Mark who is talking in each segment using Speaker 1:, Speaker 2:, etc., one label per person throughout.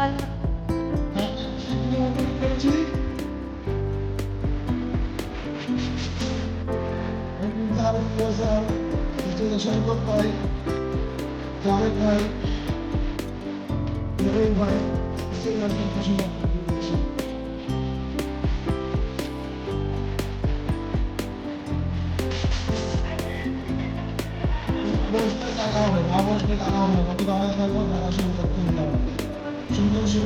Speaker 1: ভাই জাভেদ ভাই নবীন ভাই শ্রীলঙ্কার পছন্দ বসতে টাকা হবে বসতে টাকা হবে কত তারা শুরু করতে বসো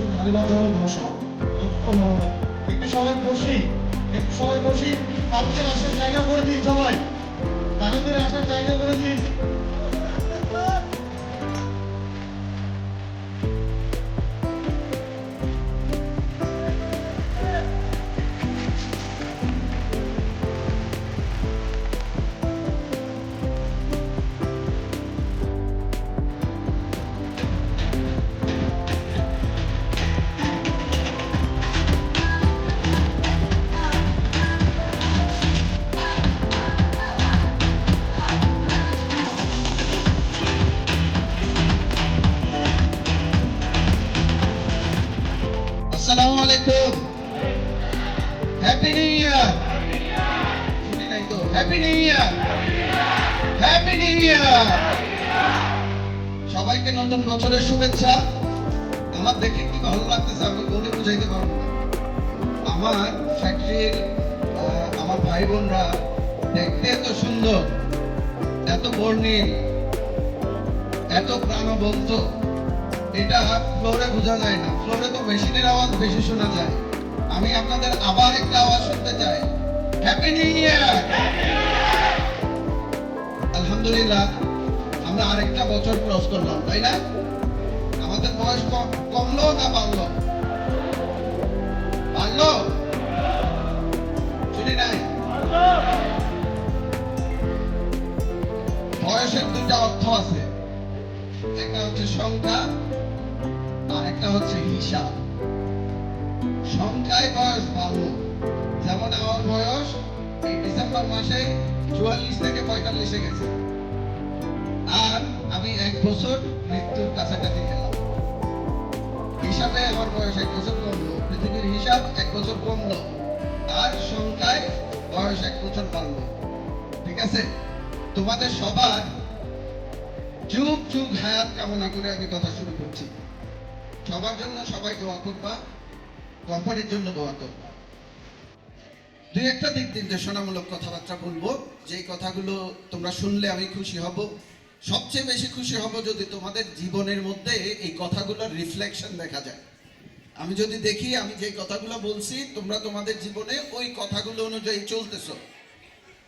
Speaker 1: এরকম হবে একটু সবাই বসি, একটু সবাই বসি তাদের আসার জায়গা করে দিন সবাই। তাদের আসার জায়গা করে দিন
Speaker 2: সবাইকে নতুন বছরের শুভেচ্ছা। আমার দেখে কি ভালো লাগতেছে, আমি বলে বুঝাইতে পারব আমার ফ্যাক্টরির আমার ভাই বোনরা দেখতে এত সুন্দর, এত বর্ণিল, এত প্রাণবন্ত। এটা ফ্লোরে বোঝা যায় না। ফ্লোরে তো মেশিনের আওয়াজ বেশি শোনা যায়। আমি আপনাদের আবার একটা আওয়াজ শুনতে চাই। হ্যাপি নিউ ইয়ার আলহামদুলিল্লাহ আমরা আরেকটা বছর ক্রস করলাম, তাই না? আমাদের বয়স কমলো না বাড়লো? বাড়লো? বয়সের দুইটা অর্থ আছে। একটা হচ্ছে সংখ্যা, আর একটা হচ্ছে হিসাব। সংখ্যায় বয়স ভালো যেমন আমার বয়স এই ডিসেম্বর মাসে চুয়াল্লিশ থেকে পঁয়তাল্লিশে গেছে। এক বছর মৃত্যুর কাছাকাছি গেলাম। হিসাবে আমার বয়স এক বছর কমলো, পৃথিবীর হিসাব এক বছর কমলো, আর সংখ্যায় বয়স এক বছর বাড়লো। ঠিক আছে? তোমাদের সবার যুগ যুগ হায়াত কামনা করে আমি কথা শুরু করছি। সবার জন্য সবাই দোয়া করবা, কোম্পানির জন্য দোয়া করবা। দুই একটা দিক নির্দেশনামূলক কথাবার্তা বলব। যেই কথাগুলো তোমরা শুনলে আমি খুশি হব। সবচেয়ে বেশি খুশি হব যদি তোমাদের জীবনের মধ্যে এই কথাগুলোর রিফ্লেকশন দেখা যায়। আমি যদি দেখি, আমি যে কথাগুলো বলছি, তোমরা তোমাদের জীবনে ওই কথাগুলো অনুযায়ী চলতেছো,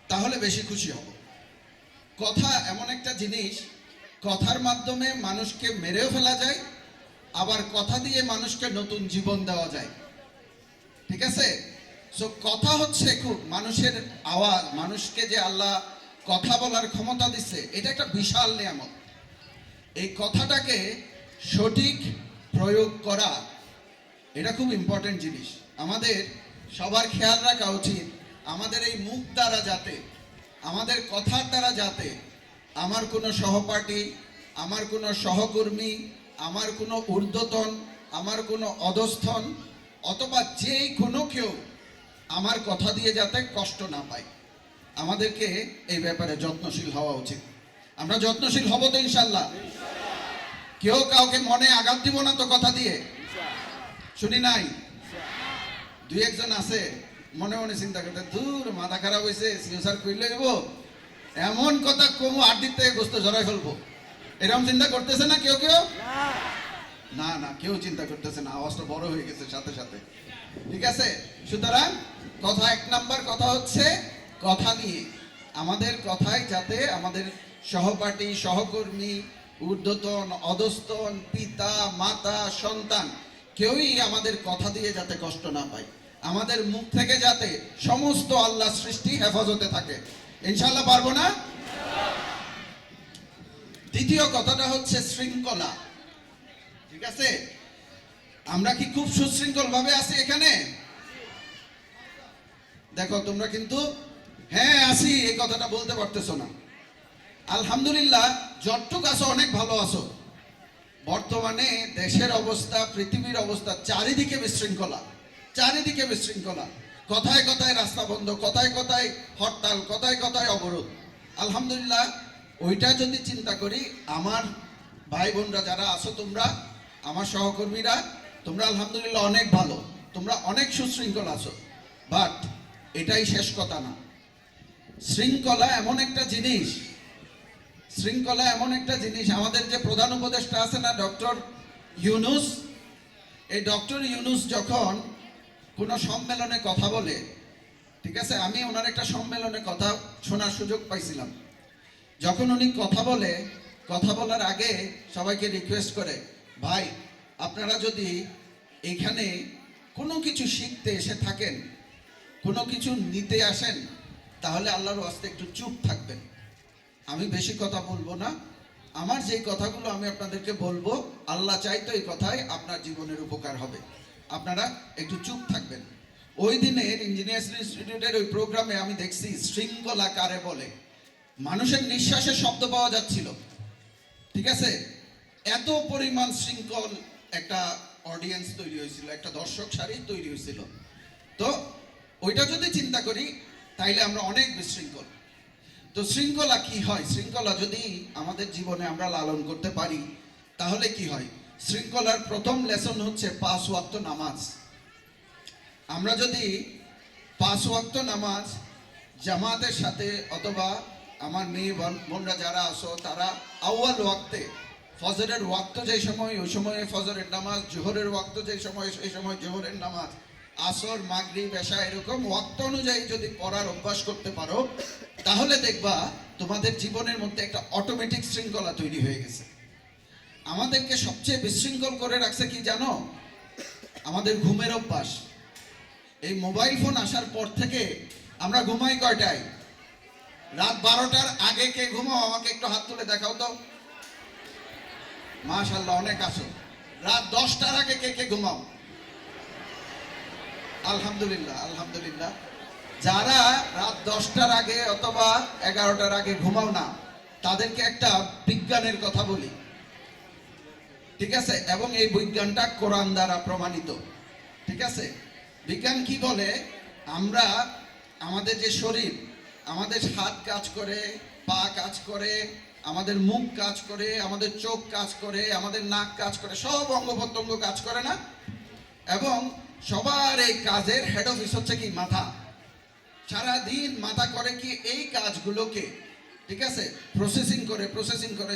Speaker 2: তাহলে বেশি খুশি হব। কথা এমন একটা জিনিস, কথার মাধ্যমে মানুষকে মেরেও ফেলা যায়, আবার কথা দিয়ে মানুষকে নতুন জীবন দেওয়া যায়। ঠিক আছে? সো কথা হচ্ছে খুব মানুষের আওয়াজ, মানুষকে যে আল্লাহ কথা বলার ক্ষমতা দিচ্ছে এটা একটা বিশাল নিয়ামত। এই কথাটাকে সঠিক প্রয়োগ করা, এটা খুব ইম্পর্টেন্ট জিনিস। আমাদের সবার খেয়াল রাখা উচিত, আমাদের এই মুখ দ্বারা যাতে, আমাদের কথার দ্বারা যাতে আমার কোনো সহপাঠী, আমার কোনো সহকর্মী, আমার কোনো ঊর্ধ্বতন, আমার কোনো অধস্থন, অথবা যেই কোনো কেউ আমার কথা দিয়ে যাতে কষ্ট না পায়। আমাদেরকে এই ব্যাপারে যত্নশীল হওয়া উচিত। আমরা যত্নশীল হব তো ইনশাল্লাহ কেউ কাউকে মনে আঘাত দিব না তো কথা দিয়ে। শুনি নাই? দুই একজন আছে, মনে মনে চিন্তা করতে দূর মাথা খারাপ হয়েছে সিউসার কইলে দেব? এমন কথা কমু আড্ডির থেকে গোস্ত জড়াই ফেলব। এরকম চিন্তা করতেছে না কেউ কেউ? না না, কেউ চিন্তা করতেছে না, আওয়াজটা বড় হয়ে গেছে সাথে সাথে। ঠিক আছে? সুতরাং কথা এক নাম্বার, কথা হচ্ছে কথা নিয়ে, আমাদের কথায় যাতে আমাদের সহপাঠী, সহকর্মী, ঊর্ধ্বতন, অধস্তন, পিতা, মাতা, সন্তান, কেউই আমাদের কথা দিয়ে যাতে কষ্ট না পায়। আমাদের মুখ থেকে যাতে সমস্ত আল্লাহ সৃষ্টি হেফাজতে থাকে। ইনশাল্লাহ পারব না? দ্বিতীয় কথাটা হচ্ছে শৃঙ্খলা। ঠিক আছে? আমরা কি খুব সুশৃঙ্খল ভাবে আছি এখানে? দেখো, তোমরা কিন্তু হ্যাঁ আছি এই কথাটা বলতে পারতেছো না। আলহামদুলিল্লাহ, যতটুক আছো অনেক ভালো আছো। বর্তমানে দেশের অবস্থা, পৃথিবীর অবস্থা চারিদিকে বিশৃঙ্খলা চারিদিকে বিশৃঙ্খলা। কথায় কথায় রাস্তা বন্ধ, কথায় কথায় হরতাল, কথায় কথায় অবরোধ। আলহামদুলিল্লাহ, ওইটা যদি চিন্তা করি, আমার ভাই বোনরা যারা আছো তোমরা, আমার সহকর্মীরা, তোমরা আলহামদুলিল্লাহ অনেক ভালো, তোমরা অনেক সুশৃঙ্খল আছো। বাট, এটাই শেষ কথা না। শৃঙ্খলা এমন একটা জিনিস, শৃঙ্খলা এমন একটা জিনিস, আমাদের যে প্রধান উপদেষ্টা আছে না, ডক্টর ইউনুস, এই ডক্টর ইউনুস যখন কোনো সম্মেলনে কথা বলে, ঠিক আছে, আমি ওনার একটা সম্মেলনে কথা শোনার সুযোগ পাইছিলাম। যখন উনি কথা বলে, কথা বলার আগে সবাইকে রিকোয়েস্ট করে, ভাই, আপনারা যদি এখানে কোনো কিছু শিখতে এসে থাকেন, কোনো কিছু নিতে আসেন তাহলে আল্লাহর ওয়াস্তে একটু চুপ থাকবেন। আমি বেশি কথা বলব না। আমার যেই কথাগুলো আমি আপনাদেরকে বলব, আল্লাহ চাইতো এই কথাই আপনার জীবনের উপকার হবে। আপনারা একটু চুপ থাকবেন। ওই দিনের ইঞ্জিনিয়ার্স ইনস্টিটিউটের ওই প্রোগ্রামে আমি দেখছি শৃঙ্খলা কারে বলে। মানুষের নিঃশ্বাসের শব্দ পাওয়া যাচ্ছিল। ঠিক আছে? এত পরিমাণ শৃঙ্খল একটা অডিয়েন্স তৈরি হয়েছিল, একটা দর্শক সারি তৈরি হয়েছিল। তো ওইটা যদি চিন্তা করি তাইলে আমরা অনেক বিশৃঙ্খল। তো শৃঙ্খলা কি হয়? শৃঙ্খলা যদি আমাদের জীবনে আমরা লালন করতে পারি, তাহলে কি হয়? শৃঙ্খলার প্রথম লেসন হচ্ছে পাঁচ ওয়াক্ত নামাজ। আমরা যদি পাঁচ ওয়াক্ত নামাজ জামাতের সাথে অথবা আমার মেয়ে, বোন- বোনরা যারা আসো তারা আউয়াল ওয়াক্তে, ফজরের ওয়াক্ত যে সময়, ওই সময়ে ফজরের নামাজ, জোহরের ওয়াক্ত যে সময়, সেই সময় জোহরের নামাজ আসর মাগরি পেশা এরকম ওয়াক্ত অনুযায়ী যদি পড়ার অভ্যাস করতে পারো, তাহলে দেখবা তোমাদের জীবনের মধ্যে একটা অটোমেটিক শৃঙ্খলা তৈরি হয়ে গেছে। আমাদেরকে সবচেয়ে বিশৃঙ্খল করে রাখছে কি জানো? আমাদের ঘুমের অভ্যাস। এই মোবাইল ফোন আসার পর থেকে আমরা ঘুমাই কয়টায়? রাত বারোটার আগে কে ঘুমাও, আমাকে একটু হাত তুলে দেখাও তো। মাশাল্লাহ অনেক আসো রাত দশটার আগে কে কে ঘুমাও? আলহামদুলিল্লাহ আলহামদুলিল্লাহ। যারা রাত দশটার আগে অথবা এগারোটার আগে ঘুমাও না, তাদেরকে একটা বিজ্ঞানের কথা বলি। ঠিক আছে? এবং এই বিজ্ঞানটা কোরআন দ্বারা প্রমাণিত। ঠিক আছে? বিজ্ঞান কি বলে? আমরা আমাদের যে শরীর, আমাদের হাত কাজ করে, পা কাজ করে, আমাদের মুখ কাজ করে, আমাদের চোখ কাজ করে, আমাদের নাক কাজ করে, সব অঙ্গ প্রত্যঙ্গ কাজ করে না? এবং সবার এই কাজের হেড অফিস হচ্ছে কি মাথা। সারাদিন মাথা করে কি এই কাজগুলোকে, ঠিক আছে? প্রসেসিং করে প্রসেসিং করে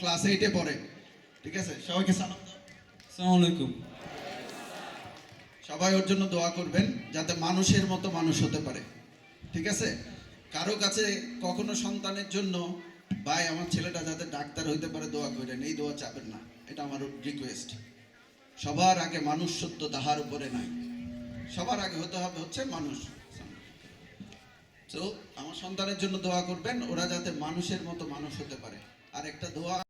Speaker 2: ক্লাস এইটে পড়ে। ঠিক আছে? সবাইকে সালাম।
Speaker 3: আসসালামু আলাইকুম।
Speaker 2: সবাই ওর জন্য দোয়া করবেন যাতে মানুষের মতো মানুষ হতে পারে। ঠিক আছে? কারও কাছে কখনো সন্তানের জন্য ভাই আমার ছেলেটা যাতে ডাক্তার হইতে পারে দোয়া করেন। এই দোয়া চাবেন না। এটা আমার রিকোয়েস্ট সবার আগে মানুষ সত্য তাহার উপরে নাই। সবার আগে হতে হবে হচ্ছে মানুষ। তো আমার সন্তানের জন্য দোয়া করবেন ওরা যাতে মানুষের মতো মানুষ হতে পারে। আর একটা দোয়া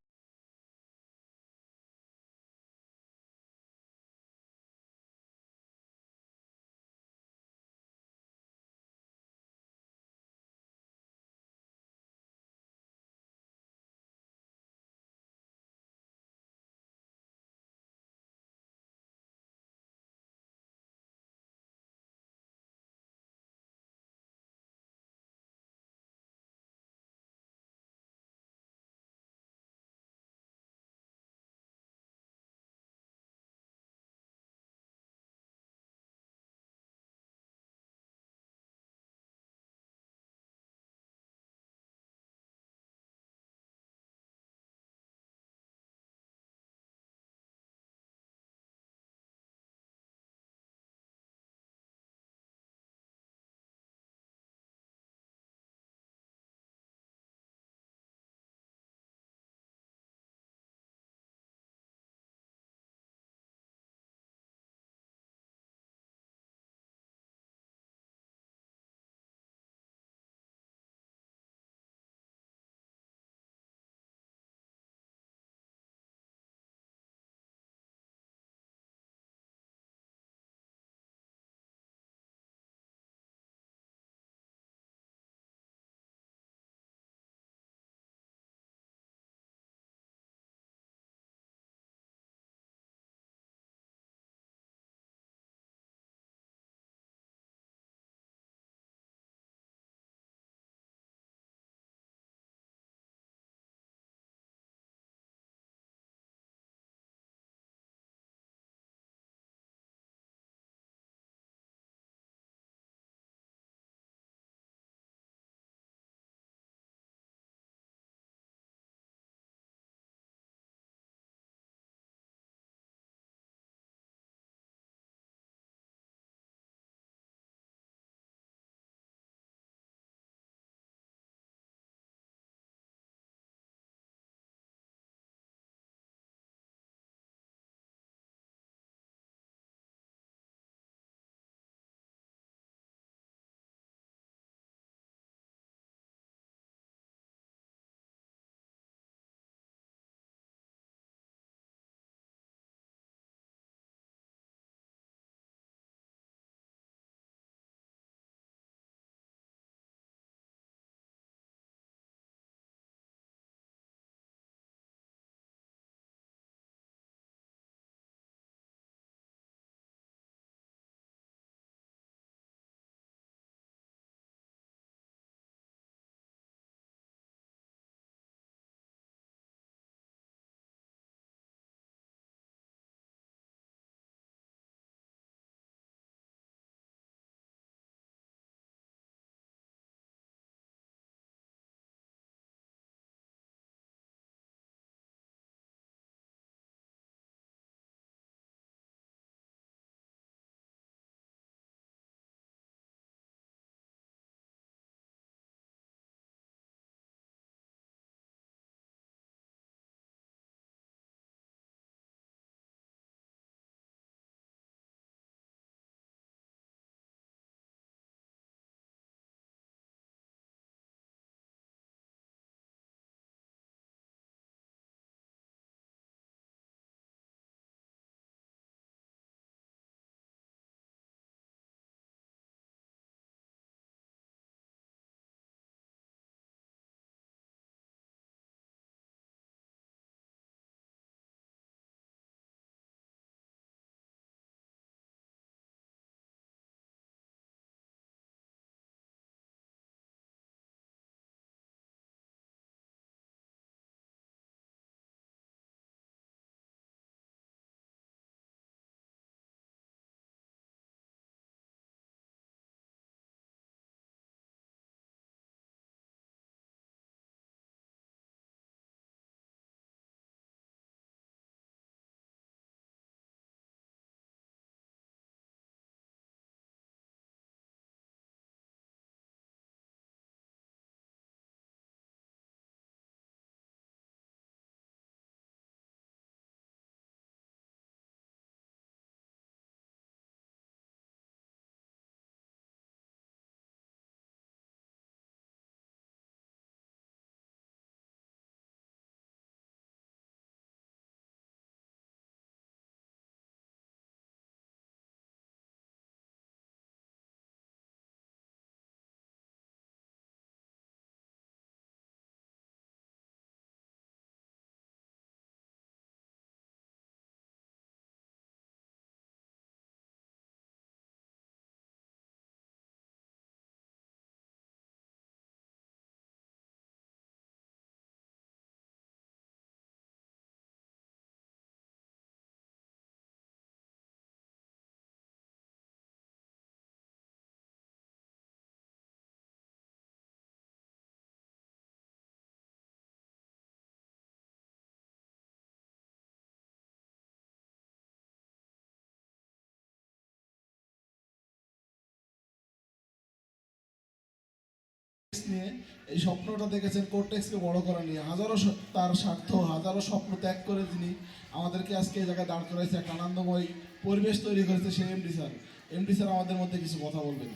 Speaker 1: নিয়ে এই স্বপ্নটা দেখেছেন কোর্টেক্সকে বড় করা নিয়ে। হাজারো তার স্বার্থ হাজারো স্বপ্ন ত্যাগ করে তিনি আমাদেরকে আজকে এই জায়গায় দাঁড় করাইছে। একটা আনন্দময় পরিবেশ তৈরি করেছে সেই এমডি স্যার। এমডি স্যার আমাদের মধ্যে কিছু কথা বলবেন।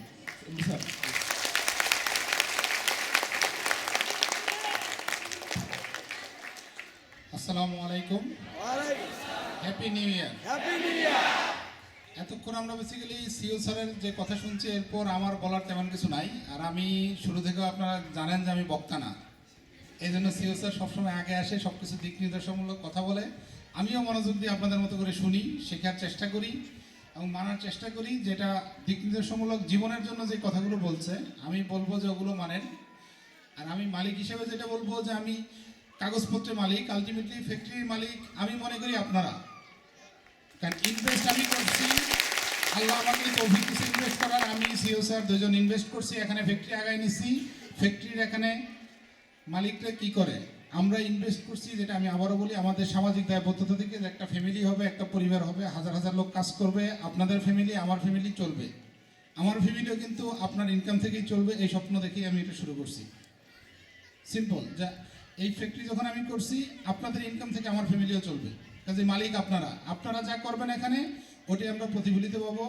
Speaker 1: MD sir.
Speaker 3: আসসালামু আলাইকুম। Happy new year happy new year এতক্ষণ আমরা বেসিক্যালি সিও স্যারের যে কথা শুনছি, এরপর আমার বলার তেমন কিছু নাই। আর আমি শুরু থেকে আপনারা জানেন যে আমি বক্তা না। এই জন্য সিও স্যার সবসময় আগে আসে সব কিছু দিক নির্দেশমূলক কথা বলে। আমিও মনোযোগ দিয়ে আপনাদের মতো করে শুনি, শেখার চেষ্টা করি এবং মানার চেষ্টা করি, যেটা দিক নির্দেশমূলক জীবনের জন্য যে কথাগুলো বলছে, আমি বলব যে ওগুলো মানেন। আর আমি মালিক হিসেবে যেটা বলব যে আমি কাগজপত্রের মালিক আলটিমেটলি ফ্যাক্টরির মালিক, আমি মনে করি আপনারা। কারণ ইনভেস্ট আমি করছি। আল্লাহ আমাকে তৌফিক দিয়েছে ইনভেস্ট করার। আমি সিও স্যার দুজন ইনভেস্ট করছি। এখানে ফ্যাক্টরি আগায় নিছি। ফ্যাক্টরির এখানে মালিকরা কি করে? আমরা ইনভেস্ট করছি যেটা আমি আবারও বলি, আমাদের সামাজিক দায়বদ্ধতা থেকে একটা ফ্যামিলি হবে, একটা পরিবার হবে, হাজার হাজার লোক কাজ করবে, আপনাদের ফ্যামিলি আমার ফ্যামিলি চলবে। আমার ফ্যামিলিও কিন্তু আপনার ইনকাম থেকেই চলবে, এই স্বপ্ন দেখেই আমি এটা শুরু করছি। সিম্পল যা এই ফ্যাক্টরি যখন আমি করছি, আপনাদের ইনকাম থেকে আমার ফ্যামিলিও চলবে। কাজে মালিক আপনারা। আপনারা যা করবেন এখানে, ওটি আমরা প্রতিফলিত পাবো।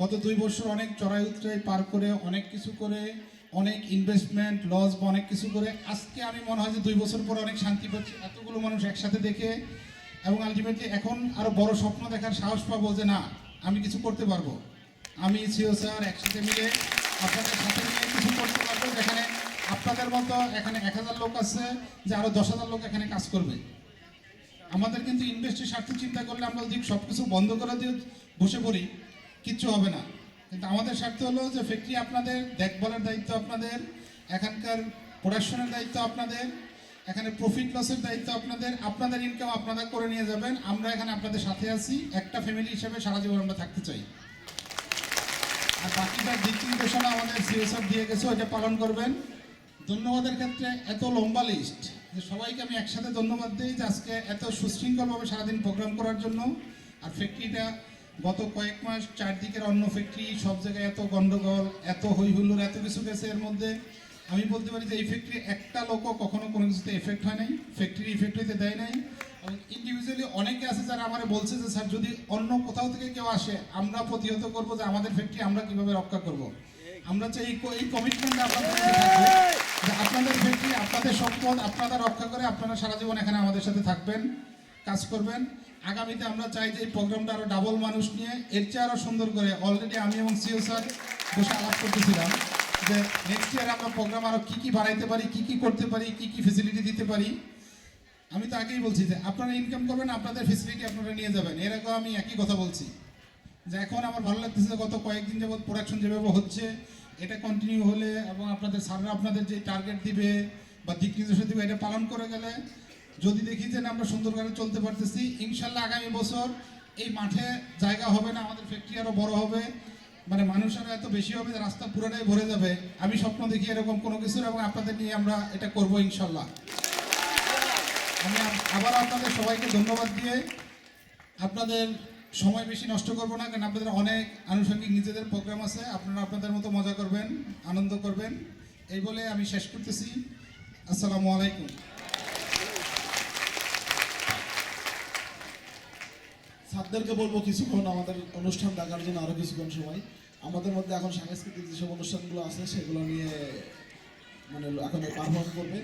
Speaker 3: গত দুই বছর অনেক চড়াই উতরাই পার করে, অনেক কিছু করে, অনেক ইনভেস্টমেন্ট লস বা অনেক কিছু করে, আজকে আমি মনে হয় যে দুই বছর পর অনেক শান্তি পাচ্ছি। এতগুলো মানুষ একসাথে দেখে, এবং আলটিমেটলি এখন আরও বড় স্বপ্ন দেখার সাহস পাবো যে না, আমি কিছু করতে পারব। আমি সিও স্যার একসাথে মিলে আপনাদের সাথে নিয়ে কিছু করতে পারব। যেখানে আপনাদের মতো এখানে এক হাজার লোক আছে, যে আরও দশ হাজার লোক এখানে কাজ করবে। আমাদের কিন্তু ইনভেস্টের স্বার্থে চিন্তা করলে আমরা যদি সব কিছু বন্ধ করে দিয়ে বসে পড়ি, কিচ্ছু হবে না। কিন্তু আমাদের স্বার্থ হলো যে ফ্যাক্টরি আপনাদের, দেখভালের দায়িত্ব আপনাদের, এখানকার প্রোডাকশনের দায়িত্ব আপনাদের, এখানে প্রফিট লসের দায়িত্ব আপনাদের আপনাদের ইনকাম আপনারা করে নিয়ে যাবেন, আমরা এখানে আপনাদের সাথে আছি, একটা ফ্যামিলি হিসেবে সারা জীবন আমরা থাকতে চাই। আর বাকিটা দিক নির্দেশনা আমাদের সিএসআর দিয়ে গেছে, ওইটা পালন করবেন। ধন্যবাদের ক্ষেত্রে এত লম্বা লিস্ট যে সবাইকে আমি একসাথে ধন্যবাদ দিই যে আজকে এত সুশৃঙ্খলভাবে সারাদিন প্রোগ্রাম করার জন্য। আর ফ্যাক্টরিটা গত কয়েক মাস চারদিকের অন্য ফ্যাক্টরি সব জায়গায় এত গন্ডগোল, এত হই হুল্লোড় এত কিছু গেছে এর মধ্যে। আমি বলতে পারি যে এই ফ্যাক্টরি একটা লোকও কখনো কোনো কিছুতে এফেক্ট হয় নাই ফ্যাক্টরি ইফেক্ট হইতে দেয় নাই। এবং ইন্ডিভিজুয়ালি অনেকে আছে যারা আমার বলছে যে, স্যার, যদি অন্য কোথাও থেকে কেউ আসে, আমরা প্রতিহত করব যে আমাদের ফ্যাক্টরি আমরা কীভাবে রক্ষা করব? আমরা চাই এই কমিটমেন্ট আপনাদের যে আপনাদের ফ্যাক্টরি আপনাদের সম্পদ আপনারা রক্ষা করে আপনারা সারা জীবন এখানে আমাদের সাথে থাকবেন, কাজ করবেন। আগামীতে আমরা চাই যে এই প্রোগ্রামটা আরও ডাবল মানুষ নিয়ে, এর চেয়ে আরও সুন্দর করে অলরেডি আমি এবং সিও স্যার বসে আলাপ করতেছিলাম যে নেক্সট ইয়ার আমরা প্রোগ্রাম আরও কী কী বাড়াইতে পারি, কি কি করতে পারি, কি কি ফেসিলিটি দিতে পারি। আমি তো আগেই বলছি যে আপনারা ইনকাম করবেন, আপনাদের ফেসিলিটি আপনারা নিয়ে যাবেন। এরকম আমি একই কথা বলছি যে এখন আমার ভালো লাগতেছে গত কয়েকদিন যাবত প্রোডাকশন যেভাবে হচ্ছে এটা কন্টিনিউ হলে এবং আপনাদের স্যাররা আপনাদের যে টার্গেট দিবে বা দিক নির্দেশনা দিবে, এটা পালন করে গেলে যদি দেখি যে আমরা সুন্দর করে চলতে পারতেছি, ইনশাল্লাহ আগামী বছর এই মাঠে জায়গা হবে না, আমাদের ফ্যাক্টরি আরও বড় হবে। মানে মানুষ আরও এত বেশি হবে রাস্তা পুরোটাই ভরে যাবে। আমি স্বপ্ন দেখি এরকম কোনো কিছু এবং আপনাদের নিয়ে আমরা এটা করব ইনশাল্লাহ। আমি আবার আপনাদের সবাইকে ধন্যবাদ দিয়ে আপনাদের সময় বেশি নষ্ট করব না, কারণ আপনাদের অনেক আনুষঙ্গিক নিজেদের প্রোগ্রাম আছে। আপনারা আপনাদের মতো মজা করবেন, আনন্দ করবেন। এই বলে আমি শেষ করতেছি। আসসালামু আলাইকুম।
Speaker 1: স্যারদেরকে বলব কিছুক্ষণ আমাদের অনুষ্ঠান ডাকার জন্য আরও কিছুক্ষণ সময়। আমাদের মধ্যে এখন সাংস্কৃতিক যেসব অনুষ্ঠানগুলো আছে, সেগুলো নিয়ে মানে এখন পারফর্ম করবে।